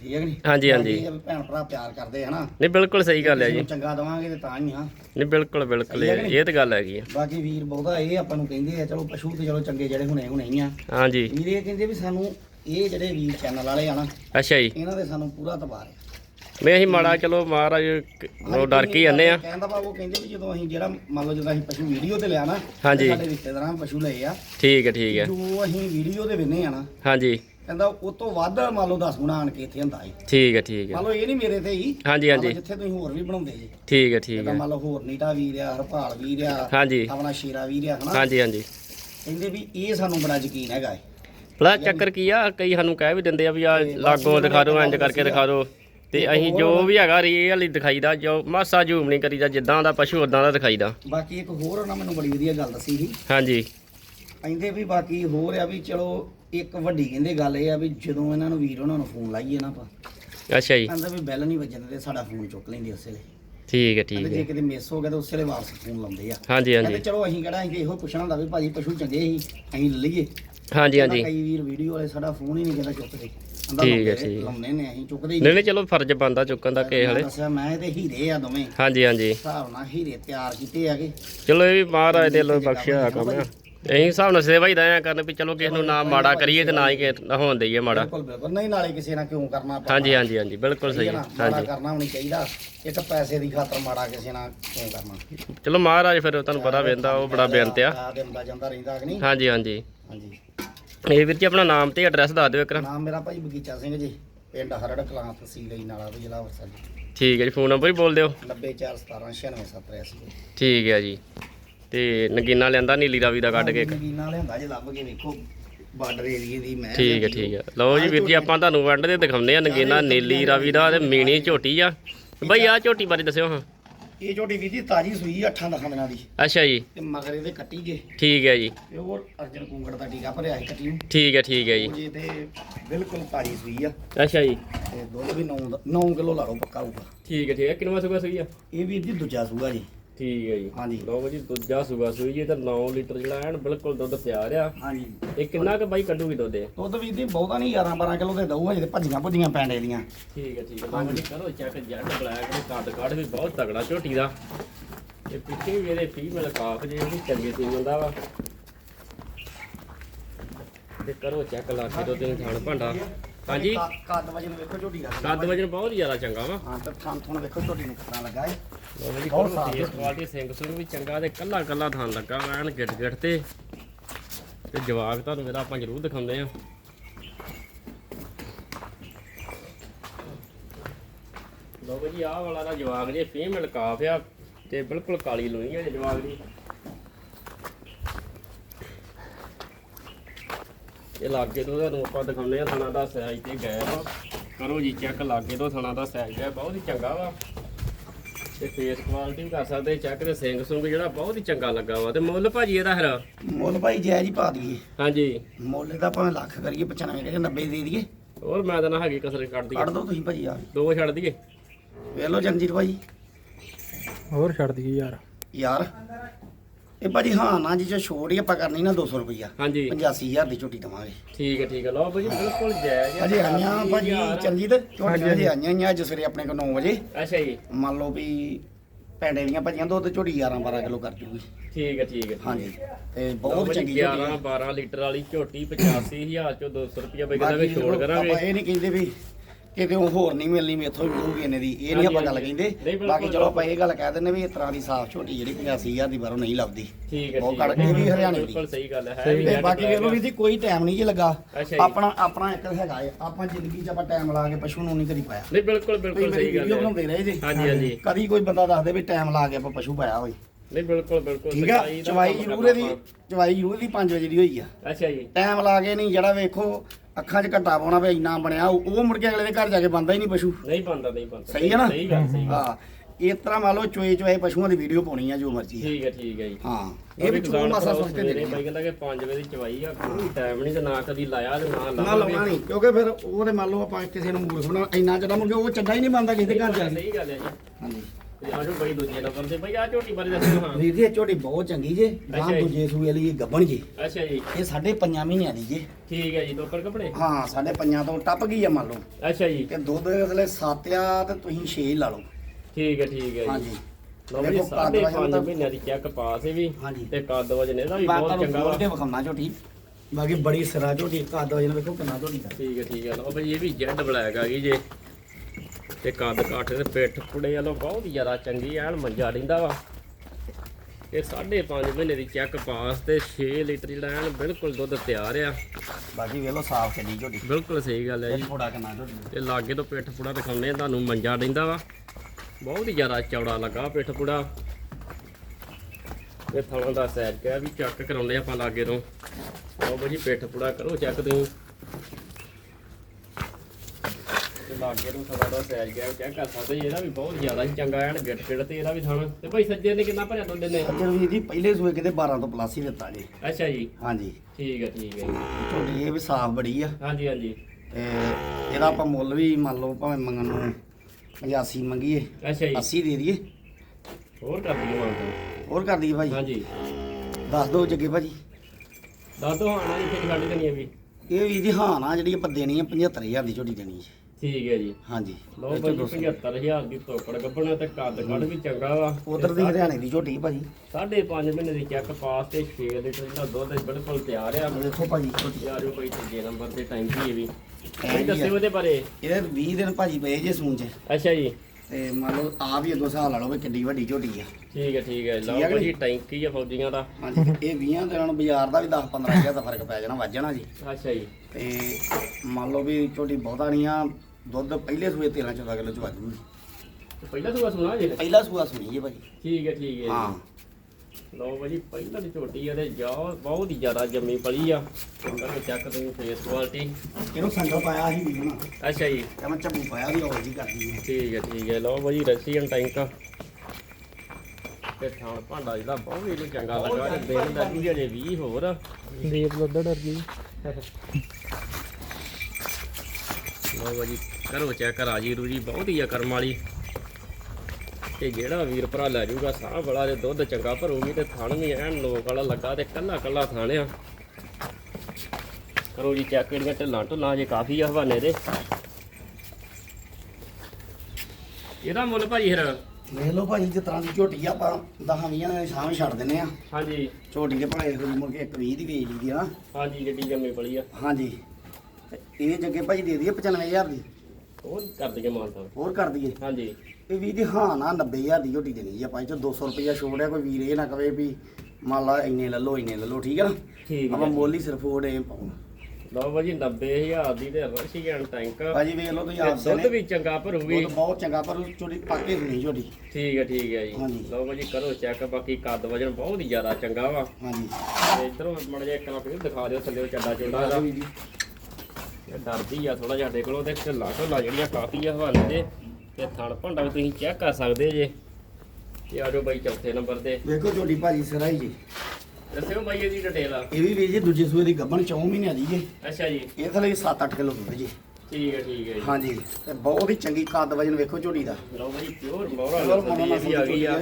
B: ਠੀਕ ਹੈ ਕਿ ਨਹੀਂ?
A: ਹਾਂਜੀ ਹਾਂਜੀ।
B: ਇਹ ਆ ਵੀ ਭੈਣ ਭਰਾ ਪਿਆਰ ਕਰਦੇ ਹਨਾ
A: ਨਹੀਂ ਬਿਲਕੁਲ ਸਹੀ ਗੱਲ ਹੈ ਜੀ।
B: ਚੰਗਾ ਦਵਾਂਗੇ ਤੇ ਤਾਂ ਹੀ ਆ।
A: ਨਹੀਂ ਬਿਲਕੁਲ ਬਿਲਕੁਲ ਇਹ ਤਾਂ ਗੱਲ ਹੈਗੀ ਆ।
B: ਬਾਕੀ ਵੀਰ ਬਹੁਤਾ ਇਹ ਆਪਾਂ ਨੂੰ ਕਹਿੰਦੇ ਆ ਚਲੋ ਪਸ਼ੂ ਤੇ ਚਲੋ ਚੰਗੇ ਜਿਹੜੇ ਹੁਣੇ ਹੁਣੇ ਹੀ ਆ।
A: ਹਾਂਜੀ।
B: ਵੀਰ ਇਹ ਕਹਿੰਦੇ ਵੀ ਸਾਨੂੰ ਇਹ ਜਿਹੜੇ ਵੀਰ ਚੈਨਲ ਵਾਲੇ ਆ ਨਾ
A: ਅੱਛਾ ਜੀ।
B: ਇਹਨਾਂ ਦੇ ਸਾਨੂੰ ਪੂਰਾ ਤਬਾਰ ਆ।
A: ਮੈਂ ਅਸੀਂ ਮਾੜਾ ਚਲੋ ਮਹਾਰਾਜ ਉਹ ਡਰ ਕੇ ਆਨੇ ਆ।
B: ਕਹਿੰਦਾ ਬਾ ਉਹ ਕਹਿੰਦੇ ਵੀ ਜਦੋਂ ਅਸੀਂ ਜਿਹੜਾ ਮੰਨ ਲਓ ਜਦੋਂ ਅਸੀਂ ਪਸ਼ੂ ਵੀਡੀਓ ਤੇ ਲਿਆ ਨਾ
A: ਹਾਂਜੀ।
B: ਸਾਡੇ ਰਿਸ਼ਤੇਦਾਰਾਂ ਨੇ ਪਸ਼ੂ ਲਏ ਆ।
A: ਠੀਕ ਹੈ ਠੀਕ ਹੈ।
B: ਜੋ ਅਸੀਂ ਵੀਡੀਓ ਤੇ ਵਿੰਨੇ ਆ ਨਾ
A: ਹਾਂਜੀ।
B: ਕਹਿੰਦਾ ਉਹ ਤੋਂ ਵੱਧ ਮੰਨ ਲਓ 10 ਗੁਣਾ ਆਣ ਕੇ ਇੱਥੇ ਹੁੰਦਾ ਏ
A: ਠੀਕ ਹੈ ਠੀਕ ਹੈ।
B: ਮੰਨ ਲਓ ਇਹ ਨਹੀਂ ਮੇਰੇ ਤੇ ਹੀ
A: ਹਾਂਜੀ ਹਾਂਜੀ।
B: ਜਿੱਥੇ ਤੁਸੀਂ ਹੋਰ ਵੀ ਬਣਾਉਂਦੇ ਜੀ।
A: ਠੀਕ ਹੈ ਠੀਕ
B: ਜਿੱਦਾਂ
A: ਹੈ।
B: ਮੰਨ ਲਓ ਹੋਰ ਨੀਟਾ ਵੀਰ ਆ ਹਰਪਾਲ ਵੀਰ ਆ
A: ਹਾਂਜੀ।
B: ਆਪਣਾ ਸ਼ੇਰਾ ਵੀਰ ਆ ਹਨਾ?
A: ਹਾਂਜੀ ਹਾਂਜੀ।
B: ਕਹਿੰਦੇ ਵੀ ਇਹ ਸਾਨੂੰ ਬੜਾ ਯਕੀਨ ਹੈਗਾ ਏ
A: ਭਲਾ ਚੱਕਰ ਕੀ ਆ ਕਈ ਸਾਨੂੰ ਕਹਿ ਵੀ ਦਿੰਦੇ ਆ ਵੀ ਆ ਲਾਗੋਂ ਦਿਖਾ ਦਿਓ ਇੰਜ ਕਰਕੇ ਦਿਖਾ ਦਿਓ। ਤੇ ਅਸੀਂ ਜੋ ਵੀ ਹੈਗਾ ਰੀਅਲ ਹੀ ਦਿਖਾਈਦਾ ਜੋ ਮਾਸਾ ਜ਼ੂਮ ਨਹੀਂ ਕਰੀਦਾ ਜਿੱਦਾਂ ਦਾ ਪਸ਼ੂ ਉਦਾਂ ਦਾ ਦਿਖਾਈਦਾ।
B: ਬਾਕੀ ਇੱਕ ਹੋਰ ਉਹਨਾਂ ਮੈਨੂੰ ਬੜੀ ਵਧੀਆ ਗੱਲ ਦੱਸੀ ਸੀ।
A: ਹਾਂਜੀ।
B: ਕਹਿੰਦੇ ਵੀ ਬਾਕੀ ਹੋਰ ਆ ਵੀ ਚਲੋ ਇੱਕ ਵੱਡੀ ਕਹਿੰਦੇ ਗੱਲ ਇਹ ਆ ਵੀ ਜਦੋਂ ਇਹਨਾਂ ਨੂੰ ਵੀਰ ਉਹਨਾਂ ਨੂੰ ਫੋਨ ਲਾਈਏ ਨਾ ਆਪਾਂ
A: ਅੱਛਾ ਜੀ।
B: ਕਹਿੰਦਾ ਵੀ ਬੈਲ ਨਹੀਂ ਵੱਜਣ ਤੇ ਸਾਡਾ ਫੋਨ ਚੁੱਕ ਲੈਂਦੇ ਉਸੇ ਵੇਲੇ।
A: ਠੀਕ ਹੈ
B: ਕਹਿੰਦੇ
A: ਠੀਕ
B: ਜੇ
A: ਹੈ।
B: ਕਿਤੇ ਮਿਸ ਹੋ ਗਿਆ ਤਾਂ ਉਸੇ ਵੇਲੇ ਵਾਪਸ ਫੋਨ ਲਾਉਂਦੇ ਆ।
A: ਹਾਂਜੀ
B: ਕਹਿੰਦੇ
A: ਹਾਂਜੀ
B: ਚਲੋ ਅਸੀਂ ਕਿਹੜਾ ਅਸੀਂ ਇਹੋ ਪੁੱਛਣਾ ਹੁੰਦਾ ਵੀ ਭਾਜੀ ਪਸ਼ੂ ਚੰਗੇ ਸੀ ਅਸੀਂ ਲੈ ਲਈਏ।
A: ਹਾਂਜੀ ਹਾਂਜੀ।
B: ਕਈ ਵੀਰ ਵੀਡੀਓ ਵਾਲੇ ਸਾਡਾ ਫੋਨ ਹੀ ਨਹੀਂ ਕਹਿੰਦਾ ਚੁੱਕਦੇ। ਕਹਿੰਦਾ
A: ਠੀਕ ਹੈ,
B: ਲਾਉਂਦੇ-
A: ਠੀਕ। ਹੈ।
B: ਲਾਉਂਦੇ ਨੇ ਅਸੀਂ ਚੁੱਕਦੇ ਹੀ
A: ਨਹੀਂ ਨਹੀਂ। ਚਲੋ ਫਰਜ਼ ਬੰਦਾ ਚੁੱਕਣ ਦਾ ਕਿਸੇ ਹਲੇ
B: ਦੱਸਿਆ ਮੈਂ ਤੇ ਹੀਰੇ ਆ ਦੋਵੇਂ।
A: ਹਾਂਜੀ ਹਾਂਜੀ।
B: ਹਿਸਾਬ ਨਾਲ ਹੀਰੇ ਤਿਆਰ ਕੀਤੇ ਹੈਗੇ।
A: ਚਲੋ ਇਹ ਵੀ ਮਹਾਰਾਜ ਦੇ ਲੋ ਬਖਸ਼ਿਆ ਹੋਇਆ ਕੰਮ ਆ। ਅਸੀਂ ਹਿਸਾਬ ਨਾਲ ਸੇਵਾ ਹੀ ਦਇਆ ਕਰਨ ਵੀ ਚਲੋ ਕਿਸੇ ਨੂੰ ਨਾ ਮਾੜਾ ਕਰੀਏ ਤੇ ਨਾ ਹੀ ਕਿਸੇ ਨੂੰ ਹੋਣ ਦਈਏ ਮਾੜਾ।
B: ਬਿਲਕੁਲ ਬਿਲਕੁਲ। ਨਹੀਂ ਨਾਲੇ ਕਿਸੇ ਨਾਲ ਕਿਉਂ ਕਰਨਾ ਆਪਾਂ?
A: ਹਾਂਜੀ ਹਾਂਜੀ ਹਾਂਜੀ ਬਿਲਕੁਲ ਸਹੀ।
B: ਹੈ ਮਾੜਾ
A: ਹਾਂਜੀ।
B: ਕਰਨਾ ਵੀ ਨਹੀਂ ਚਾਹੀਦਾ ਇੱਕ ਪੈਸੇ ਦੀ ਖਾਤਰ ਮਾੜਾ ਕਿਸੇ ਨਾਲ ਕਿਉਂ ਕਰਨਾ?
A: ਚਲੋ ਮਹਾਰਾਜ ਫਿਰ ਤੁਹਾਨੂੰ ਪਤਾ ਵੇਂਦਾ ਉਹ ਬੜਾ ਬੇਨਤ ਆ।
B: ਆ ਦਿੰਦਾ ਜਾਂਦਾ ਰਹਿੰਦਾ ਕਿ ਨਹੀਂ?
A: ਹਾਂਜੀ ਹਾਂਜੀ।
B: ਹਾਂਜੀ।
A: ਇਹ ਵੀਰ ਜੀ ਆਪਣਾ ਨਾਮ ਤੇ ਐਡਰੈਸ ਦੱਸ ਦਿਓ ਇੱਕ ਵਾਰ।
B: ਨਾਮ ਮੇਰਾ ਭਾਈ ਬਗੀਚਾ ਸਿੰਘ ਜੀ ਪਿੰਡ ਹਰੜ ਕਲਾਂ ਤਹਿਸੀਲ ਹੀ ਨਾਲਾ ਜ਼ਿਲ੍ਹਾ ਅੰਮ੍ਰਿਤਸਰ। ਜੀ
A: ਠੀਕ ਹੈ ਜੀ ਫੋਨ ਨੰਬਰ ਵੀ ਬੋਲ ਦਿਓ।
B: 90417969783
A: ਠੀਕ ਹੈ ਜੀ। ਤੇ ਨਗੀਨਾ ਲਿਆਂਦਾ ਨੀਲੀ ਰਾਵੀ ਦਾ ਕੱਢ ਕੇ ਇੱਕ।
B: ਨਗੀਨਾ ਲਿਆਂਦਾ ਜੇ ਲੱਭ ਕੇ ਵੇਖੋ ਬਾਰਡਰ ਏਰੀਏ ਦੀ ਮੈਂ
A: ਠੀਕ ਹੈ ਠੀਕ ਹੈ। ਲਓ ਜੀ ਵੀਰ ਜੀ ਆਪਾਂ ਤੁਹਾਨੂੰ ਵੰਡ ਦੇ ਦਿਖਾਉਂਦੇ ਆ ਨਗੀਨਾ ਨੀਲੀ ਰਾਵੀ ਦਾ ਤੇ ਮੀਣੀ ਝੋਟੀ ਆ। ਬਈ ਆ ਝੋਟੀ ਬਾਰੇ ਦੱਸਿਓ ਹਾਂ।
B: ਇਹ ਝੋਟੀ ਵੀ ਜੀ ਤਾਜੀ ਸੂਈ ਅੱਠਾਂ ਦਸਾਂ ਦਿਨਾਂ ਦੀ।
A: ਅੱਛਾ ਜੀ।
B: ਤੇ ਮਗਰ ਇਹਦੇ ਕੱਟੀ ਜੇ।
A: ਠੀਕ ਹੈ ਜੀ।
B: ਤੇ ਉਹ ਅਰਜਨ ਕੁੰਗੜ ਦਾ ਟੀਕਾ ਭਰਿਆ ਸੀ ਕੱਟੀ ਨੂੰ।
A: ਠੀਕ ਹੈ ਠੀਕ ਹੈ ਜੀ।
B: ਜੇ ਤੇ ਬਿਲਕੁਲ ਤਾਜੀ ਸੂਈ ਆ।
A: ਅੱਛਾ ਜੀ।
B: ਤੇ ਦੁੱਧ ਵੀ 9 9 ਕਿਲੋ ਲਾ ਲਓ ਪੱਕਾ ਹੋਊਗਾ।
A: ਠੀਕ ਹੈ ਠੀਕ ਹੈ। ਕਿੰਨਵਾ ਸੁਗਾ ਸੂਈ ਆ?
B: ਇਹ ਵੀ ਜੀ ਦੂਜਾ ਸੂਆ ਜੀ।
A: ਠੀਕ ਹੈ ਜੀ।
B: ਹਾਂਜੀ।
A: ਲਓ ਜੀ ਦੂਜਾ ਸੁਗਾ ਸੂਈ ਜੀ ਤੇ 9 ਲੀਟਰ ਜਿਹੜਾ ਐਨ ਬਿਲਕੁਲ ਦੁੱਧ ਤਿਆਰ ਆ।
B: ਹਾਂਜੀ।
A: ਇਹ ਕਿੰਨਾ ਕੁ ਬਾਈ ਕੱਢੂਗੀ ਦੁੱਧ ਇਹ?
B: ਦੁੱਧ ਵੀ ਦੀ ਬਹੁਤਾ ਨਹੀਂ 11 12 ਕਿਲੋ ਤੇ ਦਊ ਹਜੇ ਤੇ ਭੱਜੀਆਂ ਭੁੱਜੀਆਂ ਪੈਂਡੇ ਦੀਆਂ
A: ਠੀਕ ਹੈ ਠੀਕ ਹੈ। ਲਓ ਜੀ ਕਰੋ ਚੈੱਕ ਜੈਡ ਬਲੈਕ ਦੇ ਕੱਦ ਕੱਢ ਵੀ ਬਹੁਤ ਤਗੜਾ ਝੋਟੀ ਦਾ। ਤੇ ਪਿੱਛੇ ਵੀ ਇਹਦੇ ਫੀਮੇਲ ਕਾਫ ਜੇ ਵੀ ਚੰਗੇ ਸੀ ਹੁੰਦਾ ਵਾ। ਤੇ ਕਰੋ ਚੈੱਕ ਲਾ ਕੇ ਦੋ ਤਿੰਨ ਥਾਣ ਭਾਂਡਾ। ਹਾਂਜੀ?
B: ਕੱਦ ਵਜਨ ਵੇਖੋ ਝੋਟੀ ਦਾ।
A: ਕੱਦ ਵਜਨ ਬਹੁਤ ਜ਼ਿਆਦਾ ਚੰਗਾ ਵਾ।
B: ਹਾਂ ਤੇ ਥਾਂ ਥੁਣ ਵੇਖੋ ਝੋਟੀ ਨੂੰ ਕਿਤਨਾ ਲੱਗਾ ਏ
A: ਫੇਸ ਕੁਆਲਿਟੀ ਸਿੰਘ ਵੀ ਚੰਗਾ ਤੇ ਕੱਲਾ ਕੱਲਾ ਥਾਂ ਲੱਗਾ ਐਨ ਗਿੱਟ ਗਿੱਟ ਤੇ। ਤੇ ਜਵਾਕ ਤੁਹਾਨੂੰ ਇਹਦਾ ਆਪਾਂ ਜ਼ਰੂਰ ਦਿਖਾਉਂਦੇ ਆ ਲਓ ਜੀ ਆਹ ਵਾਲਾ ਦਾ ਜਵਾਕ ਜੇ ਫੀਮੇਲ ਕਾਫ ਆ ਤੇ ਬਿਲਕੁਲ ਕਾਲੀ ਲੋਈ ਹੈ ਜਵਾਕ ਦੀ ਇਹ ਲਾਗੇ ਤੋਂ ਤੁਹਾਨੂੰ ਆਪਾਂ ਦਿਖਾਉਂਦੇ ਆ ਥਣਾ ਦਾ ਸਾਈਜ਼ ਤੇ ਗੈਪ ਕਰੋ ਜੀ ਚੈੱਕ ਲਾਗੇ ਤੋਂ ਥਣਾ ਦਾ ਸਾਈਜ਼ ਹੈ ਬਹੁਤ ਹੀ ਚੰਗਾ ਵਾ। ਤੇ ਫੇਸ ਕੁਆਲਿਟੀ ਵੀ ਕਰ ਸਕਦੇ ਚੈੱਕ ਤੇ ਸਿੰਘ ਸੁੰਗ ਜਿਹੜਾ ਬਹੁਤ ਹੀ ਚੰਗਾ ਲੱਗਾ ਵਾ। ਤੇ ਮੁੱਲ ਭਾਜੀ ਇਹਦਾ ਹਰਾ
B: ਮੁੱਲ ਭਾਈ ਜਾਇਜ਼ ਹੀ ਪਾ ਦਈਏ।
A: ਹਾਂਜੀ।
B: ਮੁੱਲ ਦਾ ਭਾਵੇਂ ਲੱਖ ਕਰੀਏ 95 ਕਰੀਏ 90 ਦੇ ਦਈਏ।
A: ਹੋਰ ਮੈਂ ਤਾਂ ਨਾ ਹੈਗੀ ਕਸਰ ਕੱਢ ਦਈਏ।
B: ਕੱਢ ਦੋ ਤੁਸੀਂ ਭਾਜੀ ਆ
A: ਦੋ ਛੱਡ ਦਈਏ।
B: ਵੇਖ ਲਓ ਜਗਜੀਤ ਭਾਜੀ
C: ਹੋਰ ਛੱਡ ਦਈਏ ਯਾਰ।
B: ਯਾਰ। ਇਹ ਭਾਜੀ ਹਾਂ ਨਾ ਜੀ ਜੋ ਛੋੜ ਹੀ ਆਪਾਂ ਕਰਨੀ ਨਾ 200 ਰੁਪਈਆ
A: ਹਾਂਜੀ।
B: 85000 ਦੀ ਝੋਟੀ ਦਵਾਂਗੇ।
A: ਠੀਕ ਹੈ ਠੀਕ ਹੈ। ਲਓ ਭਾਜੀ ਬਿਲਕੁਲ ਜਾਇਜ਼ ਆ।
B: ਅਜੇ ਆਈਆਂ ਭਾਜੀ ਚੰਜੀਤ ਝੋਟੀਆਂ ਅਜੇ ਆਈਆਂ ਹੀ ਆ ਅੱਜ ਸਵੇਰੇ ਆਪਣੇ ਕੋਲ 9 ਵਜੇ।
A: ਅੱਛਾ ਜੀ।
B: ਮੰਨ ਲਓ ਵੀ ਪੈਂਡੇ ਦੀਆਂ ਭਾਜੀਆਂ ਦੁੱਧ ਝੋਟੀ 11 12 ਕਿਲੋ ਕਰ ਜੂਗੀ।
A: ਠੀਕ ਹੈ ਠੀਕ ਹੈ।
B: ਹਾਂਜੀ ਤੇ ਬਹੁਤ ਚੰਗੀ ਝੋਟੀ
A: 11
B: ਆ।
A: 12 ਲੀਟਰ ਵਾਲੀ ਝੋਟੀ 85000 ਚੋਂ 200 ਰੁਪਏ ਬਈ ਕਹਿੰਦਾ ਵੀ ਛੋੜ
B: ਆਪਾਂ
A: ਕਰਾਂਗੇ।
B: ਇਹ ਨਹੀਂ ਕਹਿੰਦੇ ਵੀ ਕਿਤੇ ਉਹ ਹੋਰ ਨਹੀਂ ਮਿਲਣੀ ਮੇਥੋਂ ਹੀ ਮਿਲੂਗੀ ਇਹਨੇ ਦੀ। ਇਹ ਨਹੀਂ ਆਪਾਂ ਗੱਲ ਕਹਿੰਦੇ। ਬਾਕੀ ਚਲੋ ਆਪਾਂ ਇਹ ਗੱਲ ਕਹਿ ਦਿੰਦੇ ਵੀ ਇਸ ਤਰ੍ਹਾਂ ਦੀ ਸਾਫ਼ ਝੋਟੀ ਜਿਹੜੀ 85000 ਦੀ ਬਾਹਰੋਂ ਨਹੀਂ ਲੱਭਦੀ।
A: ਠੀਕ ਹੈ
B: ਉਹ
A: ਹੈ।
B: ਕੱਢ ਕੇ ਵੀ ਹਰਿਆਣੇ ਦੀ।
A: ਬਿਲਕੁਲ ਸਹੀ ਗੱਲ ਹੈ ਹੈ
C: ਸਹੀ
A: ਵੀ
B: ਤੇ
A: net
B: ਬਾਕੀ ਵੇਖ ਵੀ ਜੀ ਕੋਈ ਟਾਈਮ ਨਹੀਂ ਜੀ ਲੱਗਾ। ਆਪਣਾ ਆਪਣਾ ਇੱਕ ਹੈਗਾ ਏ ਆਪਾਂ ਜ਼ਿੰਦਗੀ 'ਚ ਆਪਾਂ ਟਾਈਮ ਲਾ ਕੇ ਪਸ਼ੂ ਨੂੰ ਨਹੀਂ ਕਦੀ ਪਾਇਆ।
A: ਨਹੀਂ ਬਿਲਕੁਲ ਬਿਲਕੁਲ ਸਹੀ ਗੱਲ ਹੈ।
B: ਬਣਾਉਂਦੇ ਰਹੇ ਜੀ।
A: ਹਾਂਜੀ ਹਾਂਜੀ।
B: ਕਦੀ ਕੋਈ ਬੰਦਾ ਦੱਸਦੇ ਵੀ ਟਾਈਮ ਲਾ ਕੇ ਆਪਾਂ ਪਸ਼ੂ ਪਾਇਆ ਹੋਵੇ
A: ਨਹੀਂ ਬਿਲਕੁਲ ਬਿਲਕੁਲ
B: ਠੀਕ ਆ?
A: ਦਾ
B: ਚਵਾਈ ਜ਼ਰੂਰ
A: ਕਰਨਾ
B: ਚਵਾਈ ਜ਼ਰੂਰ ਦੀ 5 ਵਜੇ ਦੀ ਹੋਈ ਆ।
A: ਅੱਛਾ ਜੀ।
B: ਟਾਈਮ ਲਾ ਕੇ ਨਹੀਂ ਜਿਹੜਾ ਵੇਖੋ ਅੱਖਾਂ 'ਚ ਘੱਟਾ ਪਾਉਣਾ ਵੀ ਇੰਨਾ ਬਣਿਆ ਉਹ ਮੁੜ ਕੇ ਅਗਲੇ ਦੇ ਘਰ ਜਾ ਕੇ ਬੰਦਾ ਹੀ ਨਹੀਂ ਪਸ਼ੂ।
A: ਨਹੀਂ ਬੰਦਾ ਨਹੀਂ ਬੰਦਾ
B: ਸਹੀ ਹੈ ਨਾ?
A: ਸਹੀ ਗੱਲ ਸਹੀ।
B: ਹਾਂ। ਇਸ ਤਰ੍ਹਾਂ ਮੰਨ ਲਓ ਚੋਏ ਚੋਏ ਪਸ਼ੂਆਂ ਦੀ ਵੀਡੀਓ ਪਾਉਣੀ ਆ ਜੋ ਮਰਜ਼ੀ
A: ਠੀਕ ਹੈ ਠੀਕ ਹੈ ਜੀ।
B: ਹਾਂ। ਇਹ ਵੀ ਚੋ ਮਾਸਾ ਸੋਚ ਕੇ
A: ਦੇ
B: ਦੇ
A: ਬਾਈ ਕਹਿੰਦਾ ਕਿ 5 ਵਜੇ ਦੀ ਚਵਾਈ ਆ ਕੋਈ ਟਾਈਮ ਨਹੀਂ ਤੇ ਨਾ ਕਦੀ ਲਾਇਆ ਤੇ ਨਾ
B: ਨਾ ਲਾਉਣਾ ਨਹੀਂ ਕਿਉਂਕਿ ਫਿਰ ਉਹਦੇ ਮੰਨ ਲਓ ਆਪਾਂ ਕਿਸੇ ਨੂੰ ਮੂਰਖ ਬਣਾ ਇੰਨਾ ਚੱਡਾ ਮੁੜ ਕੇ ਉਹ ਚੱਡਾ ਹੀ ਨਹੀਂ ਬੰਦਾ ਕਿਸੇ ਦੇ ਘਰ ਜਾ ਕੇ।
A: ਸਹੀ ਗੱਲ ਹੈ ਜੀ।
B: ਹਾਂਜੀ।
A: ਆਜੋ ਬਈ ਦੂਜੇ ਨੰਬਰ ਤੇ ਬਈ ਆ ਝੋਟੀ ਬਾਰੇ ਦੱਸੋ ਹਾਂ।
B: ਵੀਰ ਜੀ ਇਹ ਝੋਟੀ ਬਹੁਤ ਚੰਗੀ ਜੇ ਗਾਂ
A: ਅੱਛਾ ਜੀ।
B: ਦੂਜੇ ਸੂਏ ਵਾਲੀ ਇਹ ਗੱਬਣ ਜੀ।
A: ਅੱਛਾ ਜੀ।
B: ਇਹ ਸਾਡੇ ਪੰਜਾਂ ਮਹੀਨਿਆਂ ਦੀ ਜੇ।
A: ਠੀਕ ਹੈ ਜੀ ਟੋਕਰ ਕੱਪੜੇ
B: ਹਾਂ ਸਾਡੇ ਪੰਜਾਂ ਤੋਂ ਟੱਪ ਗਈ ਆ ਮੰਨ ਲਓ।
A: ਅੱਛਾ ਜੀ।
B: ਤੇ ਦੁੱਧ ਅਸਲੇ 7 ਆ ਤੇ ਤੁਸੀਂ 6 ਲਾ ਲਓ।
A: ਠੀਕ ਹੈ ਠੀਕ ਹੈ ਜੀ।
B: ਹਾਂਜੀ।
A: ਲਓ ਜੀ
B: ਦੇਖੋ
A: ਸਾਢੇ
B: ਕੱਦ ਵਜਨ
A: ਪੰਜ
B: ਤਾਂ-
A: ਮਹੀਨਿਆਂ ਦੀ ਚੈੱਕ ਪਾਸ ਹੈ ਵੀ
B: ਹਾਂਜੀ।
A: ਤੇ ਕੱਦ ਵਜਨ ਇਹਦਾ ਵੀ
B: ਬਾਤਾਂ
A: ਬਹੁਤ
B: ਨੂੰ
A: ਚੰਗਾ
B: ਖੋਲ
A: ਵਾ।
B: ਕੇ ਵਿਖਾਉਣਾ ਝੋਟੀ। ਬਾਕੀ ਬੜੀ ਸਿਰਾ ਝੋਟੀ ਕੱਦ ਵਜਨ ਵੇਖੋ ਕਿੰਨਾ ਝੋਟੀ ਦਾ।
A: ਠੀਕ ਹੈ ਠੀਕ ਹੈ। ਲਓ ਬਈ ਇਹ ਵੀ ਜੈਡ ਬਲੈਕ ਆ ਗਈ ਜੇ। ਤੇ ਕੱਦ ਕਾਠ ਤੇ ਪਿੱਠ ਪੁੜੇ ਵਾਲੋ ਬਹੁਤ ਜ਼ਿਆਦਾ ਚੰਗੀ ਐਨ ਮੰਜਾ ਰਹਿੰਦਾ ਵਾ। ਇਹ 5.5 ਮਹੀਨੇ ਦੀ ਚੈੱਕ ਪਾਸ ਤੇ 6 ਲੀਟਰ ਜਿਹੜਾ ਐਨ ਬਿਲਕੁਲ ਦੁੱਧ ਤਿਆਰ ਆ।
B: ਬਾਕੀ ਵੇਖ ਲਓ ਸਾਫ਼ ਚੱਲੀ ਝੋਟੀ।
A: ਬਿਲਕੁਲ ਸਹੀ ਗੱਲ ਹੈ ਜੀ।
B: ਥੋੜਾ ਕਿੰਨਾ ਝੋਟੀ।
A: ਤੇ ਲਾਗੇ ਤੋਂ ਪਿੱਠ ਪੁੜਾ ਦਿਖਾਉਂਦੇ ਆ ਤੁਹਾਨੂੰ ਮੰਜਾ ਰਹਿੰਦਾ ਵਾ। ਬਹੁਤ ਹੀ ਜ਼ਿਆਦਾ ਚੌੜਾ ਲੱਗਾ ਪਿੱਠ ਪੁੜਾ। ਇਹ ਥਾਂ ਦਾ ਸੈਜ ਕਿਹਾ ਵੀ ਚੱਕ ਕਰਾਉਂਦੇ ਆਪਾਂ ਲਾਗੇ ਤੋਂ। ਆਓ ਬਾਜੀ ਪਿੱਠ ਪੁੜਾ ਕਰੋ ਚੈੱਕ ਤੁਸੀਂ ਤੇ ਲਾਗੇ ਨੂੰ ਥੋੜਾ ਦਾ ਸੈਜ ਗਿਆ ਚੈੱਕ ਕਰ ਸਕਦੇ ਜੀ, ਇਹਦਾ ਵੀ ਬਹੁਤ ਜ਼ਿਆਦਾ ਹੀ ਚੰਗਾ ਐਨ ਗਿੱਟ ਗਿੱਟ ਤੇ ਇਹਦਾ ਵੀ ਥਾਂ। ਤੇ ਭਾਈ ਸੱਜੇ ਨੇ ਕਿੰਨਾ ਭਰਿਆ ਦੁੱਧ ਨੇ
B: ਅੱਜਰ ਵੀਰ ਜੀ ਪਹਿਲੇ ਸੂਏ ਕਿਤੇ 12 ਤੋਂ ਪਲੱਸ ਹੀ ਦਿੱਤਾ ਜੀ।
A: ਅੱਛਾ ਜੀ।
B: ਹਾਂਜੀ।
A: ਠੀਕ ਹੈ ਠੀਕ ਹੈ ਜੀ।
B: ਝੋਟੀ ਇਹ ਵੀ ਸਾਫ਼ ਬੜੀ ਆ।
A: ਹਾਂਜੀ ਹਾਂਜੀ।
B: ਤੇ ਇਹਦਾ ਆਪਾਂ ਮੁੱਲ ਵੀ ਮੰਨ ਲਓ ਭਾਵੇਂ ਮੰਗਣ ਨੂੰ 85 ਮੰਗੀਏ
A: ਅੱਛਾ ਜੀ।
B: 80 ਦੇ ਦਈਏ।
A: ਹੋਰ ਕਰ ਦਈਏ ਮਾਨਤਾ
B: ਹੋਰ ਕਰ ਦਈਏ ਭਾਜੀ
A: ਹਾਂਜੀ।
B: ਦੱਸ ਦਿਓ ਜੱਗੇ ਭਾਜੀ।
A: ਦੱਸ ਦੋ ਹਾਂ ਜੀ ਫਿਰ ਛੱਡ ਦੇਣੀ ਹੈ ਵੀ।
B: ਇਹ ਵੀ ਜੀ ਹਾਂ ਨਾ ਜਿਹੜੀ ਆਪਾਂ ਦੇਣੀ ਆ 75000 ਦੀ ਝੋਟੀ ਦੇਣੀ ਹੈ
A: ਠੀਕ ਹੈ ਜੀ।
B: ਹਾਂਜੀ।
A: ਲਓ ਭਾਈ 75000 ਦੀ ਤੋਕੜ ਗੱਬਣਾ ਤੇ ਕੱਦ ਕੱਢ ਵੀ ਚੰਗਾ ਵਾ।
B: ਉਧਰ ਦੀ ਹਰਿਆਣੇ ਦੀ ਝੋਟੀ ਭਾਜੀ।
A: ਸਾਢੇ ਪੰਜ ਮਹੀਨੇ ਦੀ ਚੈੱਕ ਪਾਸ ਤੇ 6 ਲੀਟਰ ਦਾ ਦੁੱਧ ਬਿਲਕੁਲ ਤਿਆਰ ਆ।
B: ਦੇਖੋ ਭਾਜੀ। ਝੋਟੀ
A: ਯਾਰ ਉਹ ਭਾਈ ਤੀਜੇ ਨੰਬਰ ਤੇ ਟਾਈਮ ਕੀ ਹੈ ਵੀ।
B: ਇਹ
A: ਦੱਸਿਓ
B: ਆ।
A: ਉਹਦੇ ਬਾਰੇ।
B: ਇਹਦੇ 20 ਦਿਨ ਭਾਜੀ ਪਏ ਜੇ ਸੂਨ ਚ।
A: ਅੱਛਾ ਜੀ।
B: ਤੇ ਮੰਨ ਲਓ ਆਪ ਹੀ ਅੱਗੋਂ ਹਿਸਾਬ ਲਾ ਲਓ ਵੀ ਕਿੱਡੀ ਵੱਡੀ ਝੋਟੀ ਆ।
A: ਠੀਕ ਹੈ ਠੀਕ ਹੈ। ਲਓ
B: ਠੀਕ ਹੈ
A: ਭਾਈ
B: ਜੀ।
A: ਟੈਂਕੀ ਆ ਫੌਜੀਆਂ ਦਾ।
B: ਹਾਂਜੀ ਇਹ 20 ਦਿਨਾਂ ਨੂੰ ਬਾਜ਼ਾਰ ਦਾ ਵੀ 10 15000 ਦਾ ਫ਼ਰਕ ਪੈ ਜਾਣਾ ਵੱਜ ਜਾਣਾ ਜੀ।
A: ਅੱਛਾ ਜੀ।
B: ਤੇ ਮੰਨ ਲਓ ਵੀ ਝੋਟੀ ਬਹੁਤਾ ਨਹੀਂ ਆ ਦੁੱਧ ਪਹਿਲੇ ਸੂਏ 13 14 ਕਿਲੋ ਚ ਵਾਜੂ
A: ਤੇ ਪਹਿਲਾਂ ਤੂੰ ਸੁਣਾ ਜੇ।
B: ਪਹਿਲਾ ਸੂਆ ਸੁਣੀ ਜੀ ਭਾਜੀ
A: ਠੀਕ ਹੈ ਠੀਕ ਹੈ
B: ਹਾਂ।
A: ਜੀ। ਲਓ ਭਾਈ ਪਹਿਲਾਂ ਦੀ ਝੋਟੀ ਆ ਤੇ ਜਾ ਬਹੁਤ ਹੀ ਜ਼ਿਆਦਾ ਜੰਮੀ ਪਲੀ ਆ। ਅੰਦਰ ਚੱਕ ਤੁਸੀਂ ਫੇਸ ਕੁਆਲਿਟੀ
B: ਇਹਨੂੰ ਸੰਗਲ ਪਾਇਆ ਸੀ ਵੀ ਨਾ
A: ਅੱਛਾ ਜੀ।
B: ਤੇ ਮੈਂ ਝੱਬੂ ਪਾਇਆ ਵੀ ਹੋਰ ਜੀ ਕਰਦੀ ਹੈ
A: ਠੀਕ ਹੈ ਠੀਕ ਹੈ। ਲਓ ਭਾਜੀ ਰਸ਼ੀਅਨ ਟੈਂਕ। ਤੇ ਥਾਂ ਭਾਂਡਾ ਜਿਹੜਾ ਬਹੁਤ ਹੀ ਚੰਗਾ ਲੱਗਾ ਤੇ ਦਿਨ ਦਾ ਵੀ ਅਜੇ 20 ਹੋਰ
C: ਦੀਪ ਲੱਦਾ ਡਰ ਗਈ
A: ਲਓ ਭਾਜੀ ਕਰੋ ਚੈੱਕ ਰਾਜੀ ਰੂਜੀ ਬਹੁਤ ਹੀ ਆ ਕਰਮ ਵਾਲੀ। ਤੇ ਜਿਹੜਾ ਵੀਰ ਭਰਾ ਲੈ ਜਾਊਗਾ ਸਾਹ ਬੜਾ ਜੇ ਦੁੱਧ ਚੰਗਾ ਭਰੂਗੀ ਤੇ ਥਣ ਵੀ ਐਨ ਲੋਕ ਵਾਲਾ ਲੱਗਾ ਤੇ ਕੱਲਾ ਕੱਲਾ ਥਣ ਆ। ਕਰੋ ਜੀ ਚੈੱਕ ਜਿਹੜੀਆਂ ਢਿੱਲਾਂ ਢੁੱਲਾਂ ਜੇ ਕਾਫੀ ਆ ਹਵਾਨੇ ਦੇ। ਇਹਦਾ ਮੁੱਲ ਭਾਜੀ ਫਿਰ?
B: ਵੇਖ ਲਓ ਭਾਜੀ ਜਿਸ ਤਰ੍ਹਾਂ ਦੀ ਝੋਟੀ ਆ ਆਪਾਂ 10 20 ਦਿਨ ਸ਼ਾਮ ਛੱਡ ਦਿੰਨੇ ਆ।
A: ਹਾਂਜੀ।
B: ਝੋਟੀ ਦੇ ਭਾਵੇਂ ਹੋਈ ਮੁੜ ਕੇ ਇੱਕ 20 ਦੀ ਵੇਚ ਲਈਦੀ ਆ
A: ਹਾਂਜੀ ਗੱਡੀ ਜੰਮੀ ਪਲੀ ਆ।
B: ਹਾਂਜੀ। ਤੇ ਇਹ ਜੱਗੇ ਭਾਜੀ ਦੇ ਦਈਏ 95000 ਦੀ।
A: ਉਹ ਕਰ ਦਈਏ ਮਾਨ ਸਾਹਿਬ।
B: ਹੋਰ ਕਰ ਦਈਏ।
A: ਹਾਂਜੀ।
B: ਇਹ ਵੀ ਦੀ ਹਾਂ ਨਾ 90000 ਦੀ ਝੋਟੀ ਦੇਣੀ ਆਪਾਂ ਇਹ ਚ 200 ਰੁਪਇਆ ਛੋੜਿਆ ਕੋਈ ਵੀਰ ਇਹ ਨਾ ਕਵੇ ਵੀ ਮੰਨ ਲਾ ਇੰਨੇ ਲੈ ਲਓ ਇੰਨੇ ਲੈ ਲਓ ਠੀਕ ਹੈ ਨਾ?
A: ਠੀਕ
B: ਆਪਾਂ
A: ਹੈ
B: ਮੁੱਲ ਹੀ ਸਿਰਫ ਉਹਦੇ ਪਾਉਣਾ।
A: ਲਓ ਭਾਜੀ 90000 ਦੀ ਤੇ ਰਸ਼ੀਅਨ ਟੈਂਕ।
B: ਭਾਜੀ ਵੇਖ ਲਓ ਤੁਸੀਂ ਆਪ
A: ਦੁੱਧ ਵੀ ਚੰਗਾ ਭਰੂਗੀ
B: ਦੁੱਧ ਬਹੁਤ ਚੰਗਾ ਪਰ ਝੋਟੀ ਪਾਕੇ ਨਹੀਂ ਝੋਟੀ।
A: ਠੀਕ ਹੈ ਠੀਕ ਹੈ ਜੀ।
B: ਹਾਂਜੀ।
A: ਲਓ ਭਾਜੀ ਕਰੋ ਚੈੱਕ ਬਾਕੀ ਕੱਦ ਵਜਨ ਬਹੁਤ ਹੀ ਜ਼ਿਆਦਾ ਚੰਗਾ ਵਾ।
B: ਹਾਂਜੀ।
A: ਤੇ ਇਧਰੋਂ ਮੜ ਜਾ ਇੱਕ ਫਿਰ ਦਿਖਾ ਦਿਓ ਥੱਲੇ ਚੱਡਾ ਚੁੰਡਾ ਦਾ ਇਹ ਡਰਦੀ ਆ ਥੋੜਾ ਜਿਹਾ ਦੇਖ ਲਓ ਤੇ ਢਿੱਲਾ ਢੋਲਾ ਜਿਹੜੀਆਂ ਕਾਫੀ ਆ ਹਵਾਲੇ ਦੇ ਤੇ ਥਣ ਭੰਡਾ ਵੀ ਤੁਸੀਂ ਚੈੱਕ ਕਰ ਸਕਦੇ ਜੇ। ਤੇ ਆਜੋ ਬਾਈ ਚੌਥੇ ਨੰਬਰ ਤੇ।
B: ਵੇਖੋ ਝੋਟੀ ਭਾਜੀ ਸਰਾਈ ਜੀ।
A: ਦੱਸਿਓ ਬਾਈ ਇਹਦੀ ਡਿਟੇਲ ਆ।
B: ਇਹ ਵੀ ਵੀਰ ਜੀ ਦੂਜੇ ਸੂਏ ਦੀ ਗੱਬਣ 4 ਮਹੀਨਿਆਂ ਦੀ ਜੀ
A: ਅੱਛਾ ਜੀ।
B: ਇਹ ਥਲੇ 7-8 ਕਿਲੋ ਦੁੱਧ ਜੀ।
A: ਠੀਕ ਹੈ ਠੀਕ ਹੈ ਜੀ।
B: ਹਾਂਜੀ। ਤੇ ਬਹੁਤ ਹੀ ਚੰਗੀ ਕੱਦ ਵਜਨ ਵੇਖੋ ਝੋਟੀ ਦਾ।
A: ਲਓ ਬਾਈ ਪਿਓਰ ਮੋਹਰਾ
B: Pure
A: ਨਸਲ ਦੀ
B: ਮੋਹਰਾ
A: ਇਹ ਵੀ ਆ ਗਈ ਆ।